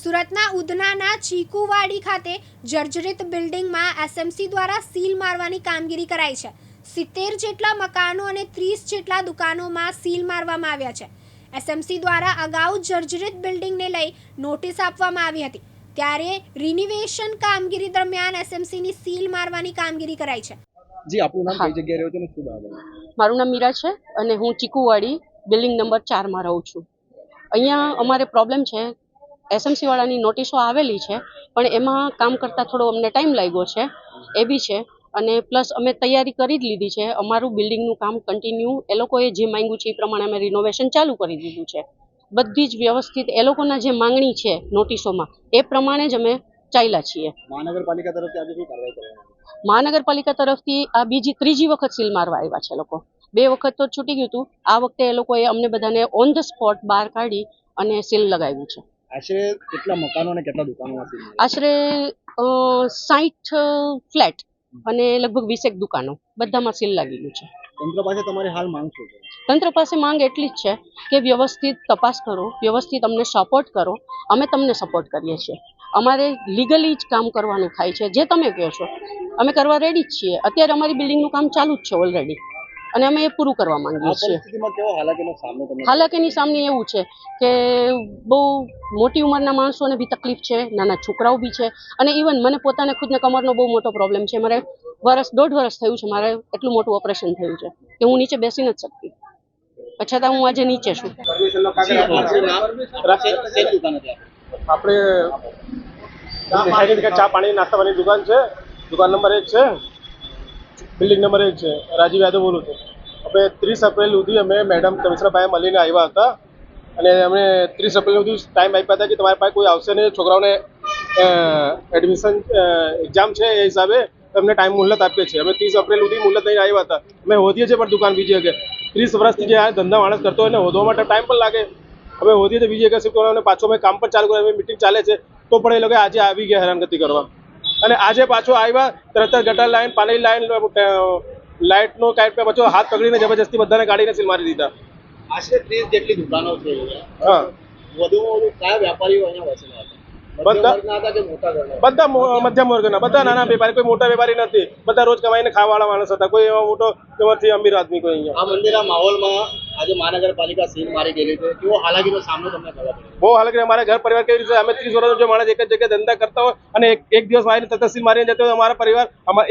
સુરતના ઉધનાના ચીકુવાડી ખાતે જર્જરિત બિલ્ડિંગમાં એસએમસી દ્વારા સીલ મારવાની કામગીરી કરાઈ છે. સિત્તેર જેટલા મકાનો અને ત્રીસ જેટલા દુકાનોમાં સીલ મારવામાં આવ્યા છે. એસએમસી દ્વારા અગાઉ જર્જરિત બિલ્ડિંગને લઈ નોટિસ આપવામાં આવી હતી. ત્યારે રિનિવેશન કામગીરી દરમિયાન એસએમસીની સીલ મારવાની કામગીરી કરાઈ છે. જી આપનું નામ કઈ જગ્યાએ રહ્યો છો ને શું બાબત મારું નામ મીરા છે અને હું ચીકુવાડી બિલ્ડિંગ નંબર ચારમાં રહું છું. અહીંયા અમારે પ્રોબ્લેમ છે એસએમસી વાળાની નોટિસો આવેલી છે પણ એમાં કામ કરતાં થોડો અમને ટાઈમ લાગ્યો છે એ બી છે. અને પ્લસ અમે તૈયારી કરી જ લીધી છે અમારું બિલ્ડિંગનું કામ કન્ટિન્યુ એ લોકોએ જે માંગ્યું છે એ પ્રમાણે અમે રિનોવેશન ચાલુ કરી દીધું છે. બધી જ વ્યવસ્થિત એ લોકોના જે માંગણી છે નોટિસોમાં એ પ્રમાણે જ અમે ચાલ્યા છીએ. મહાનગરપાલિકા તરફથી આજે શું કાર્યવાહી કરવામાં મહાનગરપાલિકા તરફથી આ બીજી ત્રીજી વખત સીલ મારવા આવ્યા છે લોકો. બે વખત તો છૂટી ગયું હતું આ વખતે એ લોકોએ અમને બધાને ઓન ધ સ્પોટ બહાર કાઢી અને સીલ લગાવ્યું છે. આશરે કેટલા મકાનો અને કેટલા દુકાનોમાં સીલ આશરે સાઠ ફ્લેટ અને લગભગ વીસેક દુકાનો. બધામાં સીલ લાગી ગયું છે. તંત્ર પાસે તમારે હાલ માંગ શું છે? તંત્ર પાસે માંગ એટલી જ છે કે વ્યવસ્થિત તપાસ કરો વ્યવસ્થિત અમને સપોર્ટ કરો. અમે તમને સપોર્ટ કરીએ છીએ. અમારે લીગલી જ કામ કરવાનું થાય છે. જે તમે કહો છો. અમે કરવા રેડી જ છીએ. અત્યારે અમારી બિલ્ડિંગનું કામ ચાલુ જ છે ઓલરેડી અને અમે એ પૂરું કરવા માંગીએ છીએ. હાલાકીનો સામે એવું છે કે બહુ મોટી ઉંમરના માણસોને બી તકલીફ છે નાના છોકરાઓ બી છે. અને ઇવન મને પોતાને ખુદને કમરનો બહુ મોટો પ્રોબ્લેમ છે. મારે વર્ષ દોઢ વર્ષ થયું છે મારે એટલું મોટું ઓપરેશન થયું છે કે હું નીચે બેસી નથી શકતી. છતાં હું આજે નીચે છું. આપણું ચા પાણી નાસ્તા પાણી દુકાન છે. દુકાન નંબર એક છે. બિલ્ડિંગ નંબર એક છે. રાજીવ યાદવ બોલું છું. અમે ત્રીસ એપ્રિલ સુધી અમે મેડમ કમિશનરભાઈ મળીને આવ્યા હતા અને અમે ત્રીસ એપ્રિલ સુધી ટાઈમ આપ્યા હતા કે તમારી પાસે કોઈ આવશે નહીં. છોકરાઓને એડમિશન એક્ઝામ છે એ હિસાબે તમને ટાઈમ મુહલત આપીએ છીએ. અમે ત્રીસ એપ્રિલ સુધી મુહલત લઈને આવ્યા હતા. અમે હોદીએ છીએ પણ દુકાન બીજી જગ્યાએ. ત્રીસ વર્ષથી જે આ ધંધા માણસ કરતો હોય ને, હોદવા માટે ટાઈમ પણ લાગે. હવે હોદી તો બીજી જગ્યાએ શીખવાનું કરવાનું, પાછો અમે કામ પણ ચાલુ કર્યું. મિટિંગ ચાલે છે. તો પણ એ લોકો આજે આવી ગયા હેરાનગતિ કરવા. અને આજે પાછો આવ્યા તરત જ ગટર લાઈન પાણી લાઈન લાઇટનો કાંઈ પે પાછો હાથ પકડીને જબરજસ્તી બધાને કાઢીને સીલ મારી દીધા. આશરે ત્રીસ જેટલી દુકાનો છે હા. વધુમાં વધુ કયા વેપારીઓ અહીંયા વસેલા હતા બધા- મધ્યમ વર્ગના? બધા મધ્યમ વર્ગના. બધા નાના વેપારી કોઈ મોટા વેપારી નથી. બધા રોજ કમાઈને ખાવાવાળા માણસ હતા. કોઈ એવા મોટો અમીર આદમી કોઈ અહીંયા. આ મંદિરના માહોલમાં આજે મહાનગરપાલિકા સીલ મારી ગયેલી છે. કેવો હાલાકીનો સામનો તમને કરવો બહુ હાલાકી અમારા ઘર પરિવાર કેવી રીતે અમે ત્રીસ વર્ષનો જો માણસ એક જ જગ્યાએ ધંધા કરતા હોય અને એક દિવસ આવીને તરત સીલ મારીને જતો હોય અમારા પરિવાર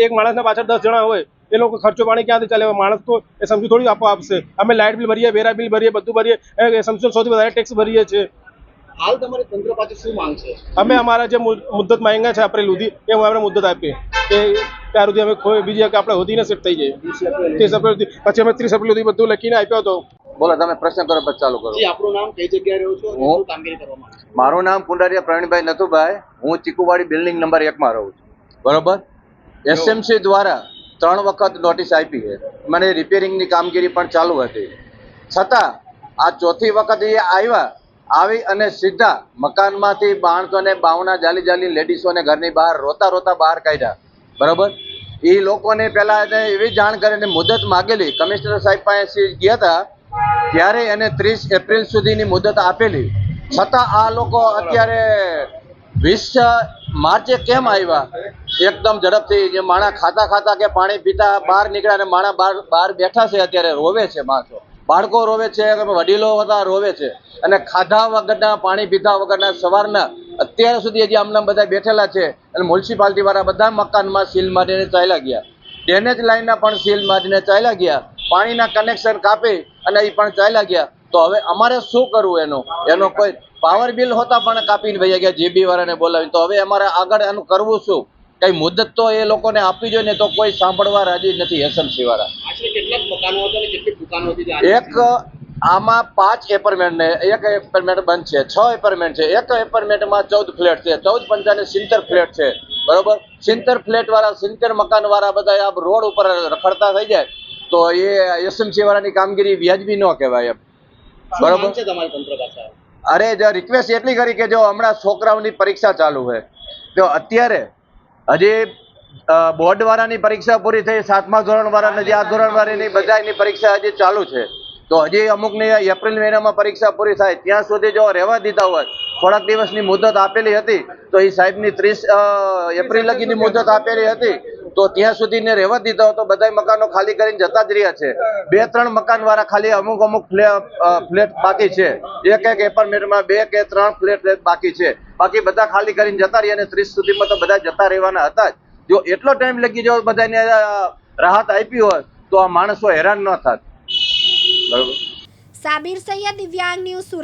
એક માણસના પાછળ દસ જણા હોય એ લોકો ખર્ચો પાણી ક્યાંથી ચાલે? માણસ તો એ સમજુ થોડી આપો આપશે. અમે લાઇટ બિલ ભરીએ વેરા બિલ ભરીએ બધું ભરીએ એ સમજો સૌથી વધારે ટેક્સ ભરીએ છીએ. હાલ તમારે તંત્ર પાસે શું માંગ છે? અમે અમારા જે મુદ્દત માંગ્યા છે આપણે સુધી એ અમે મુદ્દત આપીએ. કે ત્યાર સુધી અમે કોઈ બીજી કે આપણે હોદીને સેટ થઈ જઈએ ત્રીસ એપ્રિલ સુધી. પછી અમે ત્રીસ એપ્રિલ સુધી બધું લખીને આપ્યો હતો. બોલો તમે પ્રશ્ન કરો પછી ચાલુ કરો. આપણું નામ કઈ જગ્યાએ રહ્યો છો હું- કામગીરી કરવા મારું નામ કુંડારિયા પ્રવીણભાઈ નથુભાઈ. હું ચીકુવાડી બિલ્ડિંગ નંબર એકમાં રહું છું. બરોબર? એસએમસી દ્વારા ત્રણ વખત નોટિસ આપી છે. મને રિપેરિંગની કામગીરી પણ ચાલુ હતી. છતાં આ ચોથી વખત એ આવ્યા આવી અને સીધા મકાનમાંથી માણસોને બાવના જાલી જાલી લેડીસોને ઘરની બહાર રોતા રોતા બહાર કાઢ્યા. બરોબર? એ લોકોને પહેલા એને એવી જાણ કરીને મુદત માગેલી. કમિશનર સાહેબ પાસે ગયા હતા, ત્યારે એને ત્રીસ એપ્રિલ સુધીની મુદત આપેલી. છતાં આ લોકો અત્યારે વીસ માર્ચે કેમ આવ્યા? એકદમ ઝડપથી જે માણા ખાતા ખાતા કે પાણી પીતા બહાર નીકળ્યા અને માણા બહાર બહાર બેઠા છે અત્યારે, રોવે છે માણસો. બાળકો રોવે છે, વડીલો હતા, રોવે છે. અને ખાધા વગરના, પાણી પીધા વગરના, સવારના અત્યાર સુધી હજી આમના બધા બેઠેલા છે અને મ્યુનિસિપાલિટી વાળા બધા મકાનમાં સીલ મારીને ચાલ્યા ગયા. ડેનેજ લાઈનના પણ સીલ મારીને ચાલ્યા ગયા. પાણીના કનેક્શન કાપી અને એ પણ ચાલ્યા ગયા. તો હવે અમારે શું કરવું એનું? એનો કોઈ પાવર બિલ હોતા પણ કાપીને ભાઈ ગયા જીબી વાળાને બોલાવીને. તો હવે અમારે આગળ એનું કરવું શું? કઈ મુદત તો એ લોકોને આપવી જોઈએ ને તો કોઈ સાંભળવા રાજી નથી એસએમસી વાળા. એક આમાં પાંચ એપાર્ટમેન્ટ ને એક એપાર્ટમેન્ટ બંધ છે છ એપાર્ટમેન્ટ છે એક એપાર્ટમેન્ટમાં ચૌદ ફ્લેટ છે ચૌદ પંચાને સિત્તેર ફ્લેટ છે બરોબર? સિત્તેર ફ્લેટ વાળા સિત્તેર મકાન વાળા બધા આ રોડ ઉપર રખડતા થઈ જાય તો એ એસએમસી વાળાની કામગીરી વ્યાજબી ન કહેવાય એમ. બરોબર. અરે જો રિક્વેસ્ટ એટલી કરી કે જો હમણાં છોકરાઓની પરીક્ષા ચાલુ છે તો અત્યારે હજી બોર્ડ વાળાની પરીક્ષા પૂરી થઈ સાતમા ધોરણ વાળા જે આ ધોરણ વાળાની બધાની પરીક્ષા હજી ચાલુ છે. તો હજી અમુકની એપ્રિલ મહિનામાં પરીક્ષા પૂરી થાય, ત્યાં સુધી જો રહેવા દીધા હોય, થોડાક દિવસની મુદત આપેલી હતી, તો એ સાહેબની ત્રીસ એપ્રિલ લગીની મુદત આપેલી હતી, તો ત્યાં સુધી ને રહેવા દીધો તો બધા મકાનો ખાલી કરીને જતા જ રહ્યા છે. બે, ત્રણ મકાન વાળા ખાલી અમુક અમુક ફ્લેટ બાકી છે. એક એક એપાર્ટમેન્ટમાં બે કે ત્રણ ફ્લેટ બાકી છે. બાકી બધા ખાલી કરીને જતા રહ્યા અને ત્રીસ સુધીમાં તો બધા જતા રહેવાના હતા જ. એટલો ટાઈમ લગી જો બધાને રાહત આપી હોય, તો આ માણસો હેરાન ન થાત. બરોબર સાબિર સૈયદ દિવ્યાંગ ન્યૂઝ સુરત.